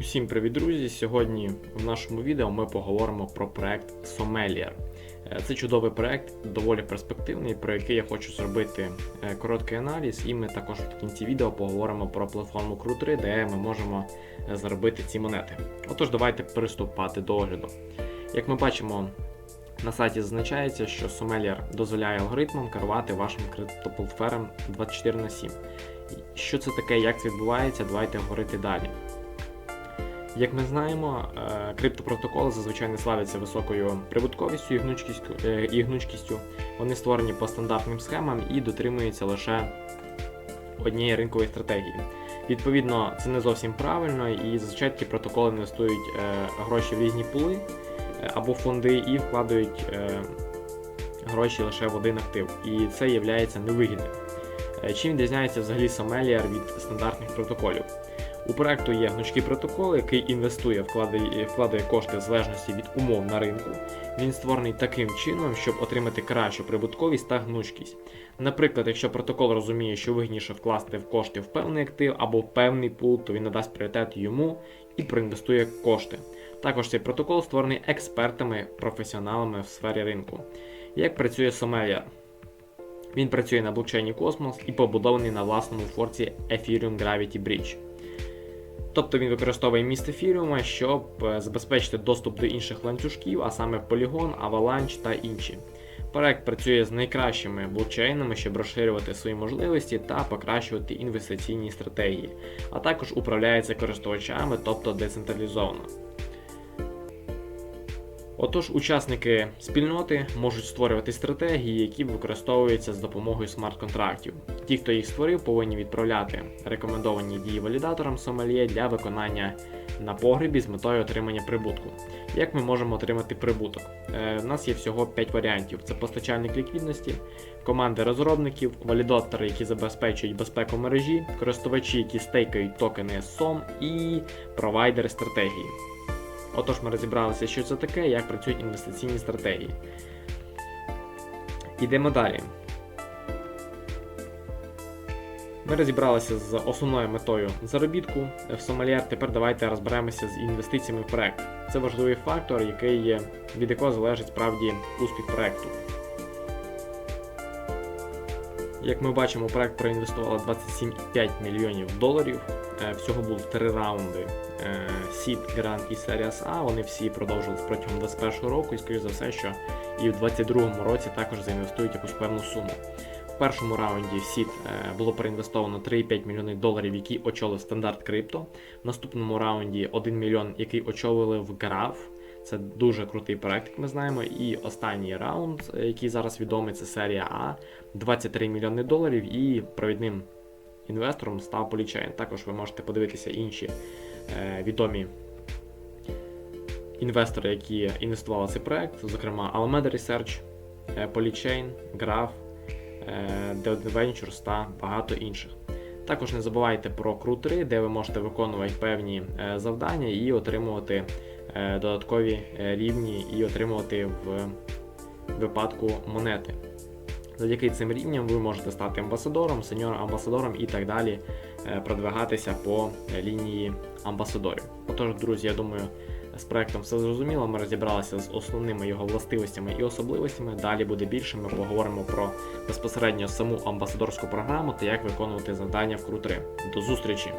Усім привіт, друзі! Сьогодні в нашому відео ми поговоримо про проект Sommelier. Е, Це чудовий проект, доволі перспективний, про який я хочу зробити е, короткий аналіз, і ми також в кінці відео поговоримо про платформу Crew3, де ми можемо е, заробити ці монети. Отож, давайте приступати до огляду. Як ми бачимо, на сайті зазначається, що Sommelier дозволяє алгоритмам керувати вашим криптопортфелем 24 на 7. Що це таке, як це відбувається, давайте говорити далі. Як ми знаємо, е, криптопротоколи зазвичай не славляться високою прибутковістю і гнучкістю, е, і гнучкістю. Вони створені по стандартним схемам і дотримуються лише однієї ринкової стратегії. Відповідно, це не зовсім правильно, і зазвичай такі протоколи інвестують е, гроші в різні пули або фонди і вкладають гроші лише в один актив. І це є невигідним. Чим відрізняється взагалі Sommelier від стандартних протоколів? У проекту є гнучкий протокол, який інвестує, вкладає, вкладає кошти в залежності від умов на ринку. Він створений таким чином, щоб отримати кращу прибутковість та гнучкість. Наприклад, якщо протокол розуміє, що вигідніше вкласти в кошти в певний актив або в певний пул, то він надасть пріоритет йому і проінвестує кошти. Також цей протокол створений експертами, професіоналами в сфері ринку. Як працює Sommelier? Він працює на блокчейні Cosmos і побудований на власному форці Ethereum Gravity Bridge. Тобто він використовує міст ефіріума, щоб е, забезпечити доступ до інших ланцюжків, а саме Polygon, Avalanche та інші. Проект працює з найкращими блокчейнами, щоб розширювати свої можливості та покращувати інвестиційні стратегії, а також управляється користувачами, тобто децентралізовано. Отож, учасники спільноти можуть створювати стратегії, які використовуються з допомогою смарт-контрактів. Ті, хто їх створив, повинні відправляти рекомендовані дії валідаторам Sommelier для виконання на погребі з метою отримання прибутку. Як ми можемо отримати прибуток? Е, У нас є всього 5 варіантів: це постачальник ліквідності, команди розробників, валідатори, які забезпечують безпеку мережі, користувачі, які стейкають токени SOM і провайдери стратегії. Отож, ми розібралися, що це таке, як працюють інвестиційні стратегії. Йдемо далі. Ми розібралися з основною метою заробітку в Sommelier. Тепер давайте розберемося з інвестиціями в проект. Це важливий фактор, який є, від якого залежить справді успіх проекту. Як ми бачимо, проект проінвестувало 27,5 мільйонів доларів. Е, Всього було три раунди е, Seed, Grand і Series A. Вони всі продовжились протягом 2021 року, і скоріш за все, що і в 2022 році також заінвестують якусь певну суму. В першому раунді Seed е, було проінвестовано 3,5 мільйони доларів, які очолив стандарт крипто. В наступному раунді 1 мільйон, який очолили в Graph. Це дуже крутий проект, як ми знаємо. І останній раунд, який зараз відомий, це серія А, 23 мільйони доларів, і провідним інвестором став Polychain. Також ви можете подивитися інші е, відомі інвестори, які інвестували в цей проект, зокрема Alameda Research, е, Polychain, Graph, е, Dead Ventures та багато інших. Також не забувайте про Crew3, де ви можете виконувати певні е, завдання і отримувати е, додаткові е, рівні і отримувати в випадку монети. Завдяки цим рівням ви можете стати амбасадором, сеньор-амбасадором і так далі, е, продвигатися по лінії амбасадорів. Отож, друзі, я думаю, з проектом все зрозуміло. Ми розібралися з основними його властивостями і особливостями. Далі буде більше. Ми поговоримо про безпосередньо саму амбасадорську програму та як виконувати завдання в Crew3. До зустрічі!